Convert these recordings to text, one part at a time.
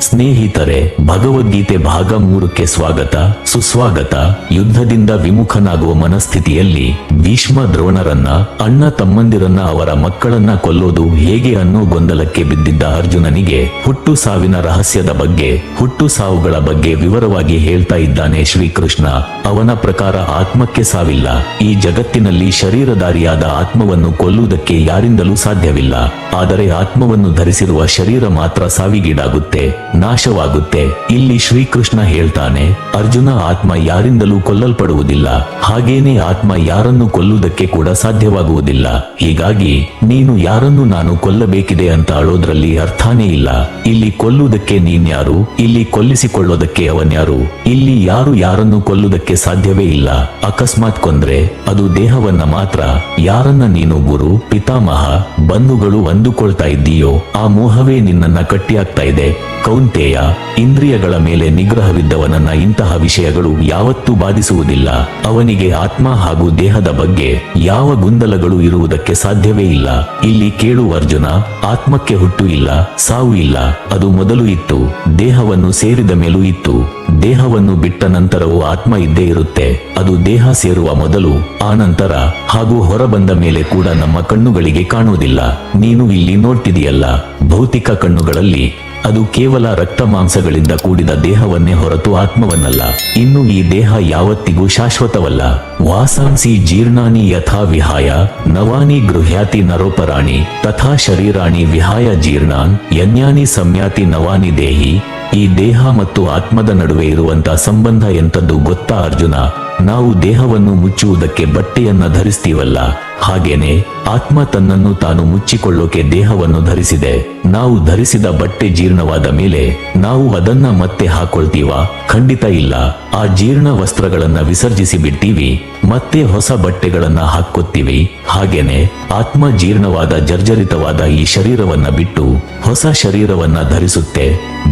ಸ್ನೇಹಿತರೆ, ಭಗವದ್ಗೀತೆ ಭಾಗ ಮೂರಕ್ಕೆ ಸ್ವಾಗತ, ಸುಸ್ವಾಗತ. ಯುದ್ಧದಿಂದ ವಿಮುಖನಾಗುವ ಮನಸ್ಥಿತಿಯಲ್ಲಿ ಭೀಷ್ಮ ದ್ರೋಣರನ್ನ, ಅಣ್ಣ ತಮ್ಮಂದಿರನ್ನ ಅವರ ಮಕ್ಕಳನ್ನ ಕೊಲ್ಲೋದು ಹೇಗೆ ಅನ್ನೋ ಗೊಂದಲಕ್ಕೆ ಬಿದ್ದಿದ್ದ ಅರ್ಜುನನಿಗೆ ಹುಟ್ಟು ಸಾವಿನ ರಹಸ್ಯದ ಬಗ್ಗೆ, ಹುಟ್ಟು ಸಾವುಗಳ ಬಗ್ಗೆ ವಿವರವಾಗಿ ಹೇಳ್ತಾ ಇದ್ದಾನೆ ಶ್ರೀಕೃಷ್ಣ. ಅವನ ಪ್ರಕಾರ ಆತ್ಮಕ್ಕೆ ಸಾವಿಲ್ಲ. ಈ ಜಗತ್ತಿನಲ್ಲಿ ಶರೀರಧಾರಿಯಾದ ಆತ್ಮವನ್ನು ಕೊಲ್ಲುವುದಕ್ಕೆ ಯಾರಿಂದಲೂ ಸಾಧ್ಯವಿಲ್ಲ. ಆದರೆ ಆತ್ಮವನ್ನು ಧರಿಸಿರುವ ಶರೀರ ಮಾತ್ರ ಸಾವಿಗೀಡಾಗುತ್ತೆ. ನಾಶವಾಗುತ್ತೆ. ಇಲ್ಲಿ ಶ್ರೀಕೃಷ್ಣ ಹೇಳ್ತಾನೆ, ಅರ್ಜುನ ಆತ್ಮ ಯಾರಿಂದಲೂ ಕೊಲ್ಲಲ್ಪಡುವುದಿಲ್ಲ. ಹಾಗೇನೆ ಆತ್ಮ ಯಾರನ್ನು ಕೊಲ್ಲುವುದಕ್ಕೆ ಕೂಡ ಸಾಧ್ಯವಾಗುವುದಿಲ್ಲ. ಹೀಗಾಗಿ ನೀನು ಯಾರನ್ನು ನಾನು ಕೊಲ್ಲಬೇಕಿದೆ ಅಂತ ಅಳೋದ್ರಲ್ಲಿ ಅರ್ಥಾನೇ ಇಲ್ಲ. ಇಲ್ಲಿ ಕೊಲ್ಲುವುದಕ್ಕೆ ನೀನ್ಯಾರು? ಇಲ್ಲಿ ಕೊಲ್ಲಿಸಿಕೊಳ್ಳೋದಕ್ಕೆ ಅವನ್ಯಾರು? ಇಲ್ಲಿ ಯಾರು ಯಾರನ್ನು ಕೊಲ್ಲುವುದಕ್ಕೆ ಸಾಧ್ಯವೇ ಇಲ್ಲ. ಅಕಸ್ಮಾತ್ ಕೊಂದ್ರೆ ಅದು ದೇಹವನ್ನ ಮಾತ್ರ. ಯಾರನ್ನ ನೀನು ಗುರು, ಪಿತಾಮಹ, ಬಂಧುಗಳು ಅಂದುಕೊಳ್ತಾ ಇದ್ದೀಯೋ, ಆ ಮೋಹವೇ ನಿನ್ನನ್ನ ಕಟ್ಟಿಯಾಗ್ತಾ ಇದೆ. ಕೌಂತೆಯ ಇಂದ್ರಿಯಗಳ ಮೇಲೆ ನಿಗ್ರಹವಿದ್ದವನನ್ನ ಇಂತಹ ವಿಷಯಗಳು ಯಾವತ್ತೂ ಬಾಧಿಸುವುದಿಲ್ಲ. ಅವನಿಗೆ ಆತ್ಮ ಹಾಗೂ ದೇಹದ ಬಗ್ಗೆ ಯಾವ ಗೊಂದಲಗಳು ಇರುವುದಕ್ಕೆ ಸಾಧ್ಯವೇ ಇಲ್ಲ. ಇಲ್ಲಿ ಕೇಳು ಅರ್ಜುನ, ಆತ್ಮಕ್ಕೆ ಹುಟ್ಟು ಇಲ್ಲ, ಸಾವು ಇಲ್ಲ, ಅದು ಮೊದಲು ಇತ್ತು, ದೇಹವನ್ನು ಸೇರಿದ ಮೇಲೂ ಇತ್ತು. ದೇಹವನ್ನು ಬಿಟ್ಟ ನಂತರವೂ ಆತ್ಮ ಇದ್ದೇ ಇರುತ್ತೆ. ಅದು ದೇಹ ಸೇರುವ ಮೊದಲು, ಆ ನಂತರ ಹಾಗೂ ಹೊರಬಂದ ಮೇಲೆ ಕೂಡ ನಮ್ಮ ಕಣ್ಣುಗಳಿಗೆ ಕಾಣುವುದಿಲ್ಲ. ನೀನು ಇಲ್ಲಿ ನೋಡ್ತಿದೆಯಲ್ಲ. ಭೌತಿಕ ಕಣ್ಣುಗಳಲ್ಲಿ ಅದು ಕೇವಲ ರಕ್ತ ಮಾಂಸಗಳಿಂದ ಕೂಡಿದ ದೇಹವನ್ನೇ ಹೊರತು ಆತ್ಮವನ್ನಲ್ಲ. ಇನ್ನು ಈ ದೇಹ ಯಾವತ್ತಿಗೂ ಶಾಶ್ವತವಲ್ಲ. ವಾಸಾಂಸಿ ಜೀರ್ಣಾನಿ ಯಥಾ ವಿಹಾಯ, ನವಾನಿ ಗೃಹ್ಯಾತಿ ನರೋಪರಾಣಿ, ತಥಾ ಶರೀರಾಣಿ ವಿಹಾಯ ಜೀರ್ಣಾನ್, ಯನ್ಯಾನಿ ಸಂಯಾತಿ ನವಾನಿ ದೇಹಿ ಈ ದೇಹ ಮತ್ತು ಆತ್ಮದ ನಡುವೆ ಇರುವಂತಹ ಸಂಬಂಧ ಎಂಥದ್ದು ಗೊತ್ತಾ ಅರ್ಜುನ? ನಾವು ದೇಹವನ್ನು ಮುಚ್ಚುವುದಕ್ಕೆ ಬಟ್ಟೆಯನ್ನ ಧರಿಸ್ತೀವಲ್ಲ? ಹಾಗೇನೆ ಆತ್ಮ ತನ್ನನ್ನು ತಾನು ಮುಚ್ಚಿಕೊಳ್ಳೋಕೆ ದೇಹವನ್ನು ಧರಿಸಿದೆ. ನಾವು ಧರಿಸಿದ ಬಟ್ಟೆ ಜೀರ್ಣವಾದ ಮೇಲೆ ನಾವು ಅದನ್ನ ಮತ್ತೆ ಹಾಕೊಳ್ತೀವ? ಖಂಡಿತ ಇಲ್ಲ. ಆ ಜೀರ್ಣ ವಸ್ತ್ರಗಳನ್ನ ವಿಸರ್ಜಿಸಿ ಬಿಡ್ತೀವಿ, ಮತ್ತೆ ಹೊಸ ಬಟ್ಟೆಗಳನ್ನ ಹಾಕ್ಕೊತ್ತೀವಿ. ಹಾಗೇನೆ ಆತ್ಮ ಜೀರ್ಣವಾದ ಜರ್ಜರಿತವಾದ ಈ ಶರೀರವನ್ನ ಬಿಟ್ಟು ಹೊಸ ಶರೀರವನ್ನ ಧರಿಸುತ್ತೆ.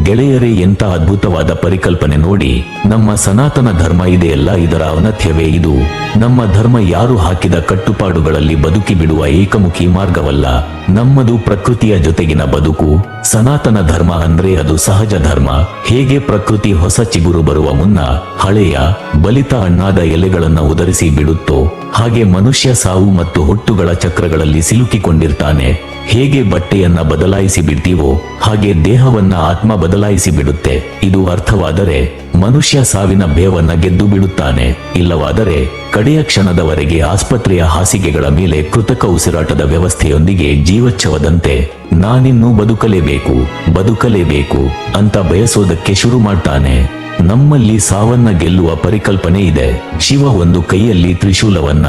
ಗೆಳೆಯರೇ ಎಂತ ಅದ್ಭುತವಾದ ಪರಿಕಲ್ಪನೆ ನೋಡಿ. ನಮ್ಮ ಸನಾತನ ಧರ್ಮ ಇದೆಯಲ್ಲ ಇದರ ಔನ್ನತ್ಯವೇ ಇದು. ನಮ್ಮ ಧರ್ಮ ಯಾರು ಹಾಕಿದ ಕಟ್ಟುಪಾಡುಗಳಲ್ಲಿ ಬದುಕಿ ಬಿಡುವ ಏಕಮುಖಿ ಮಾರ್ಗವಲ್ಲ. ನಮ್ಮದು ಪ್ರಕೃತಿಯ ಜೊತೆಗಿನ ಬದುಕು. ಸನಾತನ ಧರ್ಮ ಅಂದ್ರೆ ಅದು ಸಹಜ ಧರ್ಮ. ಹೇಗೆ ಪ್ರಕೃತಿ ಹೊಸ ಚಿಗುರು ಬರುವ ಮುನ್ನ ಹಳೆಯ, ಬಲಿತ ಅಣ್ಣಾದ ಎಲೆಗಳನ್ನು ಉದರಿಸಿ ಬಿಡುತ್ತೋ ಹಾಗೆ ಮನುಷ್ಯ ಸಾವು ಮತ್ತು ಹುಟ್ಟುಗಳ ಚಕ್ರಗಳಲ್ಲಿ ಸಿಲುಕಿಕೊಂಡಿರ್ತಾನೆ. ಹೇಗೆ ಬಟ್ಟೆಯನ್ನ ಬದಲಾಯಿಸಿ ಬಿಡ್ತೀವೋ, ಹಾಗೆ ದೇಹವನ್ನ ಆತ್ಮ ಬದಲಾಯಿಸಿ ಬಿಡುತ್ತೆ. ಇದು ಅರ್ಥವಾದರೆ, ಮನುಷ್ಯ ಸಾವಿನ ಭಯವನ್ನ ಗೆದ್ದು ಬಿಡುತ್ತಾನೆ. ಇಲ್ಲವಾದರೆ, ಕಡೆಯ ಕ್ಷಣದವರೆಗೆ ಆಸ್ಪತ್ರೆಯ ಹಾಸಿಗೆಗಳ ಮೇಲೆ ಕೃತಕ ಉಸಿರಾಟದ ವ್ಯವಸ್ಥೆಯೊಂದಿಗೆ ಜೀವಚ್ಛವದಂತೆ, ನಾನಿನ್ನೂ ಬದುಕಲೇಬೇಕು ಬದುಕಲೇಬೇಕು ಅಂತ ಬಯಸೋದಕ್ಕೆ ಶುರು ಮಾಡ್ತಾನೆ. ನಮ್ಮಲ್ಲಿ ಸಾವನ್ನ ಗೆಲ್ಲುವ ಪರಿಕಲ್ಪನೆ ಇದೆ. ಶಿವ ಒಂದು ಕೈಯಲ್ಲಿ ತ್ರಿಶೂಲವನ್ನ,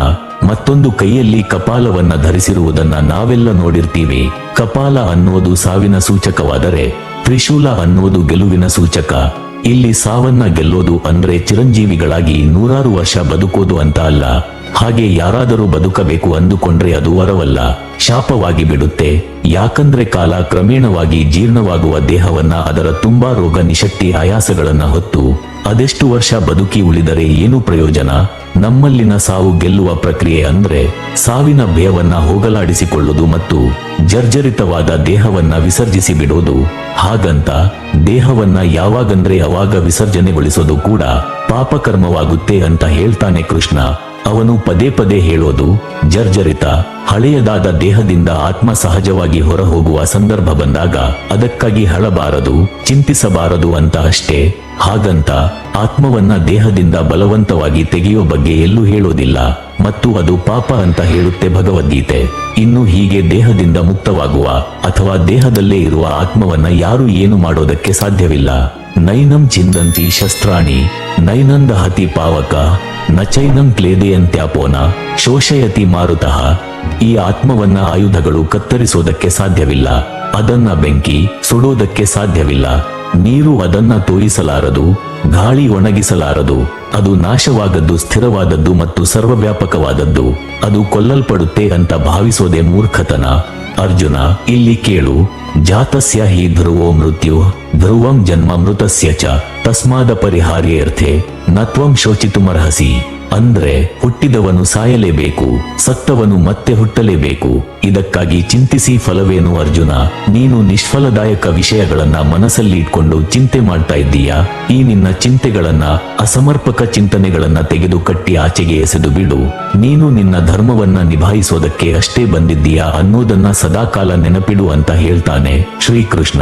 ಮತ್ತೊಂದು ಕೈಯಲ್ಲಿ ಕಪಾಲವನ್ನ ಧರಿಸಿರುವುದನ್ನ ನಾವೆಲ್ಲ ನೋಡಿರ್ತೀವಿ. ಕಪಾಲ ಅನ್ನುವುದು ಸಾವಿನ ಸೂಚಕವಾದರೆ, ತ್ರಿಶೂಲ ಅನ್ನುವುದು ಗೆಲುವಿನ ಸೂಚಕ. ಇಲ್ಲಿ ಸಾವನ್ನ ಗೆಲ್ಲೋದು ಅಂದ್ರೆ ಚಿರಂಜೀವಿಗಳಾಗಿ ನೂರಾರು ವರ್ಷ ಬದುಕೋದು ಅಂತ ಅಲ್ಲ. ಹಾಗೆ ಯಾರಾದರೂ ಬದುಕಬೇಕು ಅಂದುಕೊಂಡ್ರೆ ಅದು ವರವಲ್ಲ. ಶಾಪವಾಗಿ ಬಿಡುತ್ತೆ. ಯಾಕಂದ್ರೆ ಕಾಲ ಕ್ರಮೇಣವಾಗಿ ಜೀರ್ಣವಾಗುವ ದೇಹವನ್ನ ಅದರ ತುಂಬಾ ರೋಗ ನಿಶಕ್ತಿ ಆಯಾಸಗಳನ್ನ ಹೊತ್ತು, ಅದೆಷ್ಟು ವರ್ಷ ಬದುಕಿ ಉಳಿದರೆ ಏನು ಪ್ರಯೋಜನ? ನಮ್ಮಲ್ಲಿನ ಸಾವು ಗೆಲ್ಲುವ ಪ್ರಕ್ರಿಯೆ ಅಂದ್ರೆ ಸಾವಿನ ಭಯವನ್ನ ಹೋಗಲಾಡಿಸಿಕೊಳ್ಳುವುದು ಮತ್ತು ಜರ್ಜರಿತವಾದ ದೇಹವನ್ನ ವಿಸರ್ಜಿಸಿ ಬಿಡೋದು ಹಾಗಂತ ದೇಹವನ್ನ ಯಾವಾಗಂದ್ರೆ ಅವಾಗ ವಿಸರ್ಜನೆಗೊಳಿಸೋದು ಕೂಡ ಪಾಪಕರ್ಮವಾಗುತ್ತೆ ಅಂತ ಹೇಳ್ತಾನೆ ಕೃಷ್ಣ. ಅವನು ಪದೇ ಪದೇ ಹೇಳೋದು, ಜರ್ಜರಿತ, ಹಳೆಯದಾದ ದೇಹದಿಂದ ಆತ್ಮ ಸಹಜವಾಗಿ ಹೊರಹೋಗುವ ಸಂದರ್ಭ ಬಂದಾಗ ಅದಕ್ಕಾಗಿ ಹಳಬಾರದು ಚಿಂತಿಸಬಾರದು ಅಂತ ಅಷ್ಟೇ. ಹಾಗಂತ ಆತ್ಮವನ್ನ ದೇಹದಿಂದ ಬಲವಂತವಾಗಿ ತೆಗೆಯೋ ಬಗ್ಗೆ ಎಲ್ಲೂ ಹೇಳೋದಿಲ್ಲ. ಮತ್ತು ಅದು ಪಾಪ ಅಂತ ಹೇಳುತ್ತೆ ಭಗವದ್ಗೀತೆ. ಇನ್ನು ಹೀಗೆ ದೇಹದಿಂದ ಮುಕ್ತವಾಗುವ ಅಥವಾ ದೇಹದಲ್ಲೇ ಇರುವ ಆತ್ಮವನ್ನ ಯಾರು ಏನು ಮಾಡೋದಕ್ಕೆ ಸಾಧ್ಯವಿಲ್ಲ. ನೈನಂ ಚಿಂದಂತಿ ಶಸ್ತ್ರಾಣಿ ನೈನಂದ ಹತಿ ಪಾವಕ ನಚೈನಂ ಕ್ಲೇದೆಯಂತ್ಯಾಪೋನ ಶೋಷಯತಿ ಮಾರುತಃ. ಈ ಆತ್ಮವನ್ನ ಆಯುಧಗಳು ಕತ್ತರಿಸೋದಕ್ಕೆ ಸಾಧ್ಯವಿಲ್ಲ. ಅದನ್ನ ಬೆಂಕಿ ಸುಡೋದಕ್ಕೆ ಸಾಧ್ಯವಿಲ್ಲ. ನೀರು ಅದನ್ನ ತೋರಿಸಲಾರದು, ಗಾಳಿ ಒಣಗಿಸಲಾರದು. ಅದು ನಾಶವಾದದ್ದು, ಸ್ಥಿರವಾದದ್ದು ಮತ್ತು ಸರ್ವವ್ಯಾಪಕವಾದದ್ದು. ಅದು ಕೊಲ್ಲಲ್ಪಡುತ್ತೆ ಅಂತ ಭಾವಿಸೋದೆ ಮೂರ್ಖತನ. ಅರ್ಜುನ, ಇಲ್ಲಿ ಕೇಳು. ಜಾತಸ್ಯ ಹಿ ಧ್ರುವೋ ಮೃತ್ಯು. ಧ್ರುವಂ ಜನ್ಮ ಮೃತಸ್ಯ ಚ. ತಸ್ಮಾದ ಪರಿಹಾರ್ಯರ್ಥೆ ನತ್ವಂ ಶೋಚಿತುಮರ್ಹಸಿ. ಅಂದ್ರೆ ಹುಟ್ಟಿದವನು ಸಾಯಲೇಬೇಕು, ಸತ್ತವನು ಮತ್ತೆ ಹುಟ್ಟಲೇಬೇಕು. ಇದಕ್ಕಾಗಿ ಚಿಂತಿಸಿ ಫಲವೇನು ಅರ್ಜುನ? ನೀನು ನಿಷ್ಫಲದಾಯಕ ವಿಷಯಗಳನ್ನ ಮನಸ್ಸಲ್ಲಿ ಇಟ್ಕೊಂಡು ಚಿಂತೆ ಮಾಡ್ತಾ ಇದ್ದೀಯಾ? ಈ ನಿನ್ನ ಚಿಂತೆಗಳನ್ನ, ಅಸಮರ್ಪಕ ಚಿಂತನೆಗಳನ್ನ ತೆಗೆದು ಕಟ್ಟಿ ಆಚೆಗೆ ಎಸೆದು ಬಿಡು. ನೀನು ನಿನ್ನ ಧರ್ಮವನ್ನ ನಿಭಾಯಿಸೋದಕ್ಕೆ ಅಷ್ಟೇ ಬಂದಿದ್ದೀಯಾ ಅನ್ನೋದನ್ನ ಸದಾಕಾಲ ನೆನಪಿಡು ಅಂತ ಹೇಳ್ತಾನೆ ಶ್ರೀಕೃಷ್ಣ.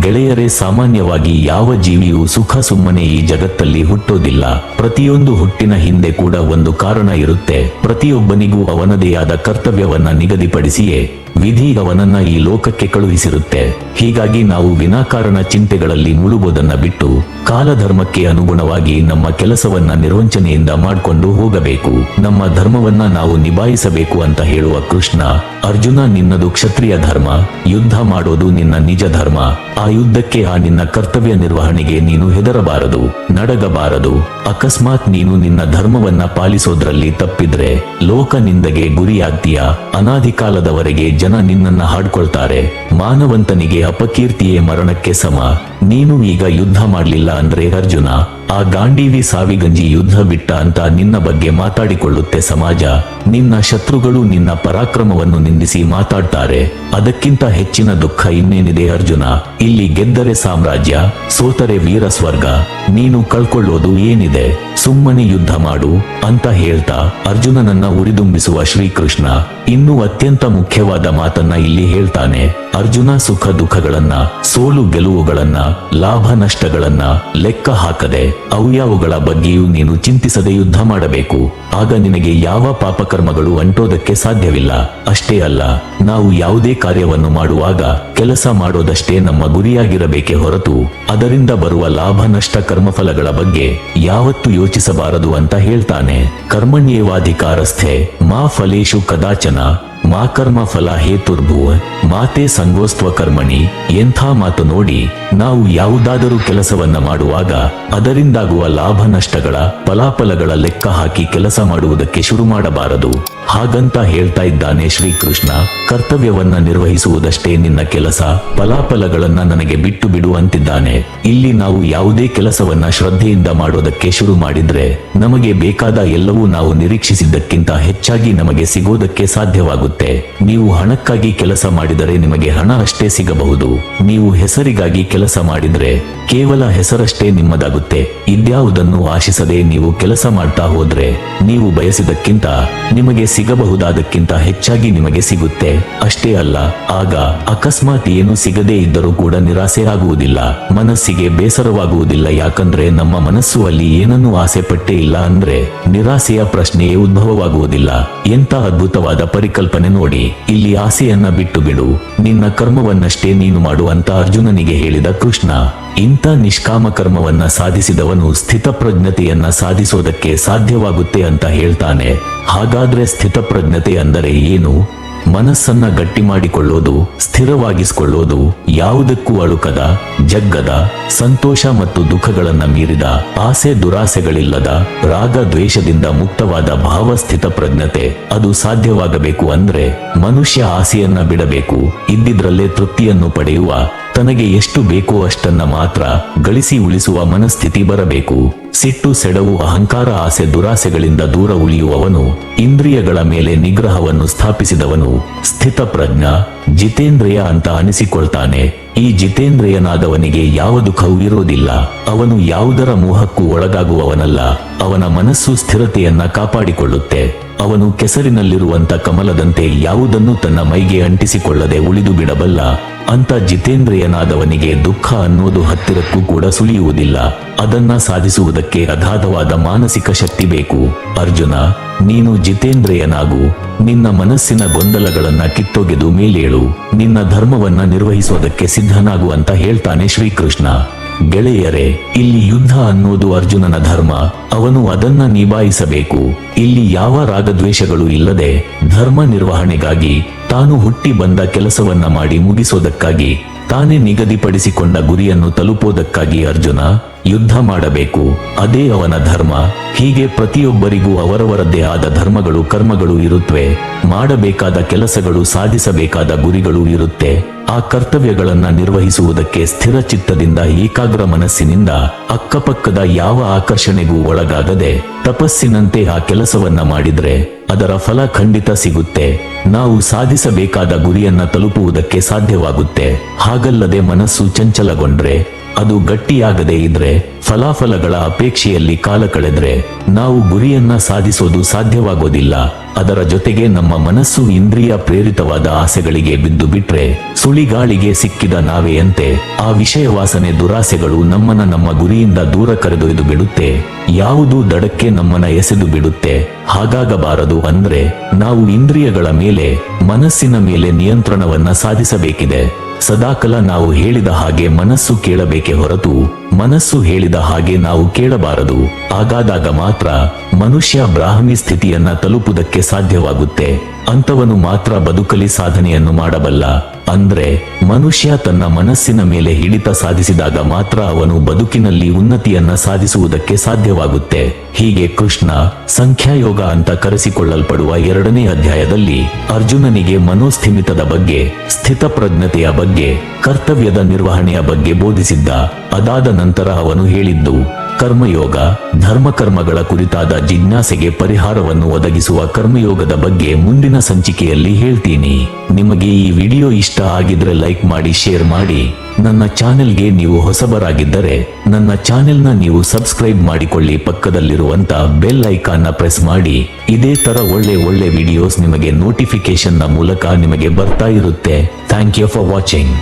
ಗೆಳೆಯರೇ, ಸಾಮಾನ್ಯವಾಗಿ ಯಾವ ಜೀವಿಯೂ ಸುಖ ಸುಮ್ಮನೆ ಈ ಜಗತ್ತಲ್ಲಿ ಹುಟ್ಟೋದಿಲ್ಲ. ಪ್ರತಿಯೊಂದು ಹುಟ್ಟಿನ ಹಿಂದೆ ಒಂದು ಕಾರಣ ಇರುತ್ತೆ. ಪ್ರತಿಯೊಬ್ಬನಿಗೂ ಅವನದೇ ಆದ ಕರ್ತವ್ಯವನ್ನ ನಿಗದಿಪಡಿಸಿಯೇ. ವಿಧಿ ಅವನನ್ನ ಈ ಲೋಕಕ್ಕೆ ಕಳುಹಿಸಿರುತ್ತೆ. ಹೀಗಾಗಿ ನಾವು ವಿನಾಕಾರಣ ಚಿಂತೆಗಳಲ್ಲಿ ಮುಳುಗೋದನ್ನ ಬಿಟ್ಟು ಕಾಲಧರ್ಮಕ್ಕೆ ಅನುಗುಣವಾಗಿ ನಮ್ಮ ಕೆಲಸವನ್ನ ನಿರ್ವಂಚನೆಯಿಂದ ಮಾಡಿಕೊಂಡು ಹೋಗಬೇಕು. ನಮ್ಮ ಧರ್ಮವನ್ನ ನಾವು ನಿಭಾಯಿಸಬೇಕು ಅಂತ ಹೇಳುವ ಕೃಷ್ಣ, ಅರ್ಜುನ, ನಿನ್ನದು ಕ್ಷತ್ರಿಯ ಧರ್ಮ, ಯುದ್ಧ ಮಾಡೋದು ನಿನ್ನ ನಿಜ ಧರ್ಮ. ಆ ಯುದ್ಧಕ್ಕೆ ಆ ನಿನ್ನ ಕರ್ತವ್ಯ ನಿರ್ವಹಣೆಗೆ ನೀನು ಹೆದರಬಾರದು, ನಡಗಬಾರದು. ಅಕಸ್ಮಾತ್ ನೀನು ನಿನ್ನ ಧರ್ಮವನ್ನ ಪಾಲಿಸೋದ್ರಲ್ಲಿ ತಪ್ಪಿದ್ರೆ ಲೋಕ ನಿಂದಗೆ ಗುರಿಯಾಗ್ತೀಯ? ಅನಾದಿ ಕಾಲದವರೆಗೆ ಜನ ನಿನ್ನನ್ನ ಹಾಡ್ಕೊಳ್ತಾರೆ. ಮಾನವಂತನಿಗೆ ಅಪಕೀರ್ತಿಯೇ ಮರಣಕ್ಕೆ ಸಮ. ನೀನು ಈಗ ಯುದ್ಧ ಮಾಡ್ಲಿಲ್ಲ ಅಂದ್ರೆ ಅರ್ಜುನ, ಆ ಗಾಂಡೀವಿ ಸಾವಿಗಂಜಿ ಯುದ್ಧ ಬಿಟ್ಟ ಅಂತ ನಿನ್ನ ಬಗ್ಗೆ ಮಾತಾಡಿಕೊಳ್ಳುತ್ತೆ ಸಮಾಜ. ನಿನ್ನ ಶತ್ರುಗಳು ನಿನ್ನ ಪರಾಕ್ರಮವನ್ನು ನಿಂದಿಸಿ ಮಾತಾಡ್ತಾರೆ. ಅದಕ್ಕಿಂತ ಹೆಚ್ಚಿನ ದುಃಖ ಇನ್ನೇನಿದೆ ಅರ್ಜುನ? ಇಲ್ಲಿ ಗೆದ್ದರೆ ಸಾಮ್ರಾಜ್ಯ, ಸೋತರೆ ವೀರ ಸ್ವರ್ಗ. ನೀನು ಕಳ್ಕೊಳ್ಳೋದು ಏನಿದೆ? ಸುಮ್ಮನೆ ಯುದ್ಧ ಮಾಡು ಅಂತ ಹೇಳ್ತಾ ಅರ್ಜುನನನ್ನ ಉರಿದುಂಬಿಸುವ ಶ್ರೀಕೃಷ್ಣ. ಇನ್ನೂ ಅತ್ಯಂತ ಮುಖ್ಯವಾದ ಮಾತನ್ನ ಇಲ್ಲಿ ಹೇಳ್ತಾನೆ, ಅರ್ಜುನ ಸುಖ ದುಃಖಗಳನ್ನ, ಸೋಲು ಗೆಲುವುಗಳನ್ನ, ಲಾಭ ನಷ್ಟಗಳನ್ನ ಲೆಕ್ಕ ಹಾಕದೆ ಅವ್ಯಾವುಗಳ ಬಗ್ಗೆಯೂ ನೀನು ಚಿಂತಿಸದೆ ಯುದ್ಧ ಮಾಡಬೇಕು. ಆಗ ನಿನಗೆ ಯಾವ ಪಾಪಕರ್ಮಗಳು ಅಂಟೋದಕ್ಕೆ ಸಾಧ್ಯವಿಲ್ಲ. ಅಷ್ಟೇ ಅಲ್ಲ, ನಾವು ಯಾವುದೇ ಕಾರ್ಯವನ್ನು ಮಾಡುವಾಗ ಕೆಲಸ ಮಾಡೋದಷ್ಟೇ ನಮ್ಮ ಗುರಿಯಾಗಿರಬೇಕೆ ಹೊರತು, ಅದರಿಂದ ಬರುವ ಲಾಭ ನಷ್ಟ ಕರ್ಮಫಲಗಳ ಬಗ್ಗೆ ಯಾವತ್ತು ಯೋಚಿಸಬಾರದು ಅಂತ ಹೇಳ್ತಾನೆ. ಕರ್ಮಣ್ಯೇವಾಧಿಕಾರಸ್ಥೆ, ಮಾ ಫಲೇಶು ಕದಾಚನ ಮಾ ಕರ್ಮ ಫಲ ಹೇತುರ್ಭುವ ಮಾತೆ ಸಂಗೋಸ್ತ್ವ ಕರ್ಮಣಿ, ಎಂಥ ಮಾತು ನೋಡಿ ನಾವು ಯಾವುದಾದರೂ ಕೆಲಸವನ್ನ ಮಾಡುವಾಗ ಅದರಿಂದಾಗುವ ಲಾಭ ನಷ್ಟಗಳ, ಫಲಾಫಲಗಳ ಲೆಕ್ಕ ಹಾಕಿ ಕೆಲಸ ಮಾಡುವುದಕ್ಕೆ ಶುರು ಮಾಡಬಾರದು. ಹಾಗಂತ ಹೇಳ್ತಾ ಇದ್ದಾನೆ ಶ್ರೀಕೃಷ್ಣ, ಕರ್ತವ್ಯವನ್ನ ನಿರ್ವಹಿಸುವುದಷ್ಟೇ ನಿನ್ನ ಕೆಲಸ, ಫಲಾಫಲಗಳನ್ನ ನನಗೆ ಬಿಟ್ಟು ಬಿಡು ಅಂತಿದ್ದಾನೆ. ಇಲ್ಲಿ ನಾವು ಯಾವುದೇ ಕೆಲಸವನ್ನ ಶ್ರದ್ಧೆಯಿಂದ ಮಾಡೋದಕ್ಕೆ ಶುರು ಮಾಡಿದ್ರೆ ನಮಗೆ ಬೇಕಾದ ಎಲ್ಲವೂ ನಾವು ನಿರೀಕ್ಷಿಸಿದ್ದಕ್ಕಿಂತ ಹೆಚ್ಚಾಗಿ ನಮಗೆ ಸಿಗೋದಕ್ಕೆ ಸಾಧ್ಯವಾಗುತ್ತೆ ನೀವು ಹಣಕ್ಕಾಗಿ ಕೆಲಸ ಮಾಡಿದರೆ ನಿಮಗೆ ಹಣ ಅಷ್ಟೇ ಸಿಗಬಹುದು. ನೀವು ಹೆಸರಿಗಾಗಿ ಕೆಲಸ ಮಾಡಿದ್ರೆ ಕೇವಲ ಹೆಸರಷ್ಟೇ ನಿಮ್ಮದಾಗುತ್ತೆ. ಇದ್ಯಾವುದನ್ನು ಆಶಿಸದೆ ನೀವು ಕೆಲಸ ಮಾಡ್ತಾ ಹೋದ್ರೆ ನೀವು ಬಯಸಿದಕ್ಕಿಂತ ನಿಮಗೆ ಸಿಗಬಹುದಾದಕ್ಕಿಂತ ಹೆಚ್ಚಾಗಿ ನಿಮಗೆ ಸಿಗುತ್ತೆ. ಅಷ್ಟೇ ಅಲ್ಲ, ಆಗ ಅಕಸ್ಮಾತ್ ಏನು ಸಿಗದೇ ಇದ್ದರೂ ಕೂಡ ನಿರಾಸೆ ಆಗುವುದಿಲ್ಲ ಮನಸ್ಸಿಗೆ ಬೇಸರವಾಗುವುದಿಲ್ಲ, ಯಾಕಂದ್ರೆ ನಮ್ಮ ಮನಸ್ಸು ಅಲ್ಲಿ ಏನನ್ನೂ ಆಸೆ ಪಟ್ಟೇ ಇಲ್ಲ ಅಂದ್ರೆ ನಿರಾಸೆಯ ಪ್ರಶ್ನೆಯೇ ಉದ್ಭವವಾಗುವುದಿಲ್ಲ. ಎಂತ ಅದ್ಭುತವಾದ ಪರಿಕಲ್ಪನೆ ನೋಡಿ, ಇಲ್ಲಿ ಆಸೆಯನ್ನ ಬಿಟ್ಟು ಬಿಡು. ನಿನ್ನ ಕರ್ಮವನ್ನಷ್ಟೇ ನೀನು ಮಾಡುವಂತ ಅರ್ಜುನನಿಗೆ ಹೇಳಿದ ಕೃಷ್ಣ. ಇಂಥ ನಿಷ್ಕಾಮ ಕರ್ಮವನ್ನ ಸಾಧಿಸಿದವನು ಸ್ಥಿತಪ್ರಜ್ಞತೆಯನ್ನ ಸಾಧಿಸೋದಕ್ಕೆ ಸಾಧ್ಯವಾಗುತ್ತೆ ಅಂತ ಹೇಳ್ತಾನೆ. ಹಾಗಾದ್ರೆ ಸ್ಥಿತಪ್ರಜ್ಞತೆ ಅಂದರೆ ಏನು? ಮನಸ್ಸನ್ನ ಗಟ್ಟಿ ಮಾಡಿಕೊಳ್ಳೋದು, ಸ್ಥಿರವಾಗಿಸಿಕೊಳ್ಳೋದು ಯಾವುದಕ್ಕೂ ಅಳುಕದ, ಜಗ್ಗದ, ಸಂತೋಷ ಮತ್ತು ದುಃಖಗಳನ್ನ ಮೀರಿದ ಆಸೆ ದುರಾಸೆಗಳಿಲ್ಲದ, ರಾಗ ದ್ವೇಷದಿಂದ ಮುಕ್ತವಾದ ಭಾವಸ್ಥಿತ ಪ್ರಜ್ಞತೆ ಅದು ಸಾಧ್ಯವಾಗಬೇಕು ಅಂದ್ರೆ ಮನುಷ್ಯ ಆಸೆಯನ್ನ ಬಿಡಬೇಕು. ಇದ್ದಿದ್ರಲ್ಲೇ ತೃಪ್ತಿಯನ್ನು ಪಡೆಯುವ, ತನಗೆ ಎಷ್ಟು ಬೇಕೋ ಅಷ್ಟನ್ನ ಮಾತ್ರ ಗಳಿಸಿ ಉಳಿಸುವ ಮನಸ್ಥಿತಿ ಬರಬೇಕು. ಸಿಟ್ಟು, ಸೆಡವು, ಅಹಂಕಾರ, ಆಸೆ, ದುರಾಸೆಗಳಿಂದ ದೂರ ಉಳಿಯುವವನು, ಇಂದ್ರಿಯಗಳ ಮೇಲೆ ನಿಗ್ರಹವನ್ನು ಸ್ಥಾಪಿಸಿದವನು, ಸ್ಥಿತಪ್ರಜ್ಞ, ಜಿತೇಂದ್ರಿಯ ಅಂತ ಅನಿಸಿಕೊಳ್ತಾನೆ. ಈ ಜಿತೇಂದ್ರಿಯನಾದವನಿಗೆ ಯಾವ ದುಃಖವೂ ಇರೋದಿಲ್ಲ ಅವನು ಯಾವುದರ ಮೋಹಕ್ಕೂ ಒಳಗಾಗುವವನಲ್ಲ. ಅವನ ಮನಸ್ಸು ಸ್ಥಿರತೆಯನ್ನ ಕಾಪಾಡಿಕೊಳ್ಳುತ್ತೆ. ಅವನು ಕೆಸರಿನಲ್ಲಿರುವಂತ ಕಮಲದಂತೆ ಯಾವುದನ್ನು ತನ್ನ ಮೈಗೆ ಅಂಟಿಸಿಕೊಳ್ಳದೆ ಉಳಿದು ಬಿಡಬಲ್ಲ. ಅಂತ ಜಿತೇಂದ್ರಿಯನಾದವನಿಗೆ ದುಃಖ ಅನ್ನೋದು ಹತ್ತಿರಕ್ಕೂ ಕೂಡ ಸುಳಿಯುವುದಿಲ್ಲ. ಅದನ್ನ ಸಾಧಿಸುವುದಕ್ಕೆ ಅಗಾಧವಾದ ಮಾನಸಿಕ ಶಕ್ತಿ ಬೇಕು. ಅರ್ಜುನ ನೀನು ಜಿತೇಂದ್ರಿಯನಾಗು, ನಿನ್ನ ಮನಸ್ಸಿನ ಗೊಂದಲಗಳನ್ನ ಕಿತ್ತೊಗೆದು ಮೇಲೇಳು, ನಿನ್ನ ಧರ್ಮವನ್ನ ನಿರ್ವಹಿಸೋದಕ್ಕೆ ಸಿದ್ಧನಾಗು ಅಂತ ಹೇಳ್ತಾನೆ ಶ್ರೀಕೃಷ್ಣ. ಗೆಳೆಯರೇ, ಇಲ್ಲಿ ಯುದ್ಧ ಅನ್ನೋದು ಅರ್ಜುನನ ಧರ್ಮ, ಅವನು ಅದನ್ನ ನಿಭಾಯಿಸಬೇಕು. ಇಲ್ಲಿ ಯಾವ ರಾಗದ್ವೇಷಗಳು ಇಲ್ಲದೆ ಧರ್ಮ ನಿರ್ವಹಣೆಗಾಗಿ ತಾನು ಹುಟ್ಟಿ ಬಂದ ಕೆಲಸವನ್ನ ಮಾಡಿ ಮುಗಿಸೋದಕ್ಕಾಗಿ ತಾನೇ ನಿಗದಿಪಡಿಸಿಕೊಂಡ ಗುರಿಯನ್ನು ತಲುಪೋದಕ್ಕಾಗಿ ಅರ್ಜುನ ಯುದ್ಧ ಮಾಡಬೇಕು. ಅದೇ ಅವನ ಧರ್ಮ. ಹೀಗೆ ಪ್ರತಿಯೊಬ್ಬರಿಗೂ ಅವರವರದ್ದೇ ಆದ ಧರ್ಮಗಳು, ಕರ್ಮಗಳು ಇರುತ್ತವೆ ಮಾಡಬೇಕಾದ ಕೆಲಸಗಳು, ಸಾಧಿಸಬೇಕಾದ ಗುರಿಗಳು ಇರುತ್ತೆ. ಆ ಕರ್ತವ್ಯಗಳನ್ನ ನಿರ್ವಹಿಸುವುದಕ್ಕೆ ಸ್ಥಿರ ಚಿತ್ತದಿಂದ, ಏಕಾಗ್ರ ಮನಸ್ಸಿನಿಂದ, ಅಕ್ಕಪಕ್ಕದ ಯಾವ ಆಕರ್ಷಣೆಗೂ ಒಳಗಾಗದೆ ತಪಸ್ಸಿನಂತೆ ಆ ಕೆಲಸವನ್ನ ಮಾಡಿದ್ರೆ ಅದರ ಫಲ ಖಂಡಿತ ಸಿಗುತ್ತೆ. ನಾವು ಸಾಧಿಸಬೇಕಾದ ಗುರಿಯನ್ನ ತಲುಪುವುದಕ್ಕೆ ಸಾಧ್ಯವಾಗುತ್ತೆ. ಹಾಗಲ್ಲದೆ ಮನಸ್ಸು ಚಂಚಲಗೊಂಡ್ರೆ ಅದು ಗಟ್ಟಿಯಾಗದೇ ಇದ್ರೆ, ಫಲಾಫಲಗಳ ಅಪೇಕ್ಷೆಯಲ್ಲಿ ಕಾಲ ಕಳೆದ್ರೆ, ನಾವು ಗುರಿಯನ್ನ ಸಾಧಿಸೋದು ಸಾಧ್ಯವಾಗೋದಿಲ್ಲ. ಅದರ ಜೊತೆಗೆ ನಮ್ಮ ಮನಸ್ಸು ಇಂದ್ರಿಯ ಪ್ರೇರಿತವಾದ ಆಸೆಗಳಿಗೆ ಬಿದ್ದು ಬಿಟ್ರೆ, ಸುಳಿಗಾಳಿಗೆ ಸಿಕ್ಕಿದ ನಾವೆಯಂತೆ, ಆ ವಿಷಯ ವಾಸನೆ ದುರಾಸೆಗಳು ನಮ್ಮನ್ನ ನಮ್ಮ ಗುರಿಯಿಂದ ದೂರ ಕರೆದೊಯ್ದು ಬಿಡುತ್ತೆ. ಯಾವುದು ದಡಕ್ಕೆ ನಮ್ಮನ್ನ ಎಸೆದು ಬಿಡುತ್ತೆ, ಹಾಗಾಗಬಾರದು ಅಂದ್ರೆ, ನಾವು ಇಂದ್ರಿಯಗಳ ಮೇಲೆ, ಮನಸ್ಸಿನ ಮೇಲೆ ನಿಯಂತ್ರಣವನ್ನ ಸಾಧಿಸಬೇಕಿದೆ. ಸದಾಕಾಲ ನಾವು ಹೇಳಿದ ಹಾಗೆ ಮನಸ್ಸು ಕೇಳಬೇಕೆ ಹೊರತು ಮನಸ್ಸು ಹೇಳಿದ ಹಾಗೆ ನಾವು ಕೇಳಬಾರದು. ಹಾಗಾದಾಗ ಮಾತ್ರ ಮನುಷ್ಯ ಬ್ರಾಹ್ಮಿ ಸ್ಥಿತಿಯನ್ನ ತಲುಪುವುದಕ್ಕೆ ಸಾಧ್ಯವಾಗುತ್ತೆ. ಅಂತವನು ಮಾತ್ರ ಬದುಕಲಿ ಸಾಧನೆಯನ್ನು ಮಾಡಬಲ್ಲ. ಅಂದ್ರೆ ಮನುಷ್ಯ ತನ್ನ ಮನಸ್ಸಿನ ಮೇಲೆ ಹಿಡಿತ ಸಾಧಿಸಿದಾಗ ಮಾತ್ರ ಅವನು ಬದುಕಿನಲ್ಲಿ ಉನ್ನತಿಯನ್ನ ಸಾಧಿಸುವುದಕ್ಕೆ ಸಾಧ್ಯವಾಗುತ್ತೆ. ಹೀಗೆ ಕೃಷ್ಣ ಸಂಖ್ಯಾಯೋಗ ಅಂತ ಕರೆಸಿಕೊಳ್ಳಲ್ಪಡುವ ಎರಡನೇ ಅಧ್ಯಾಯದಲ್ಲಿ ಅರ್ಜುನನಿಗೆ ಮನೋಸ್ಥಿಮಿತದ ಬಗ್ಗೆ, ಸ್ಥಿತಪ್ರಜ್ಞತೆಯ ಬಗ್ಗೆ, ಕರ್ತವ್ಯದ ನಿರ್ವಹಣೆಯ ಬಗ್ಗೆ ಬೋಧಿಸಿದ್ದ. ಅದಾದ ನಂತರ ಅವನು ಹೇಳಿದ್ದು ಕರ್ಮಯೋಗ, ಧರ್ಮಕರ್ಮಗಳ ಕುರಿತಾದ ಜಿಜ್ಞಾಸೆಗೆ ಪರಿಹಾರವನ್ನು ಒದಗಿಸುವ ಕರ್ಮಯೋಗದ ಬಗ್ಗೆ ಮುಂದಿನ ಸಂಚಿಕೆಯಲ್ಲಿ ಹೇಳ್ತೀನಿ. ನಿಮಗೆ ಈ ವಿಡಿಯೋ ಇಷ್ಟ ಆಗಿದ್ರೆ ಲೈಕ್ ಮಾಡಿ, ಶೇರ್ ಮಾಡಿ. ನನ್ನ ಚಾನೆಲ್ಗೆ ನೀವು ಹೊಸಬರಾಗಿದ್ದರೆ, ನನ್ನ ಚಾನೆಲ್ನ ನೀವು ಸಬ್ಸ್ಕ್ರೈಬ್ ಮಾಡಿಕೊಳ್ಳಿ. ಪಕ್ಕದಲ್ಲಿರುವಂತ ಬೆಲ್ ಐಕಾನ್ನ ಪ್ರೆಸ್ ಮಾಡಿ. ಇದೇ ತರ ಒಳ್ಳೆ ಒಳ್ಳೆ ವಿಡಿಯೋಸ್ ನಿಮಗೆ ನೋಟಿಫಿಕೇಶನ್ನ ಮೂಲಕ ನಿಮಗೆ ಬರ್ತಾ ಇರುತ್ತೆ. Thank you for watching.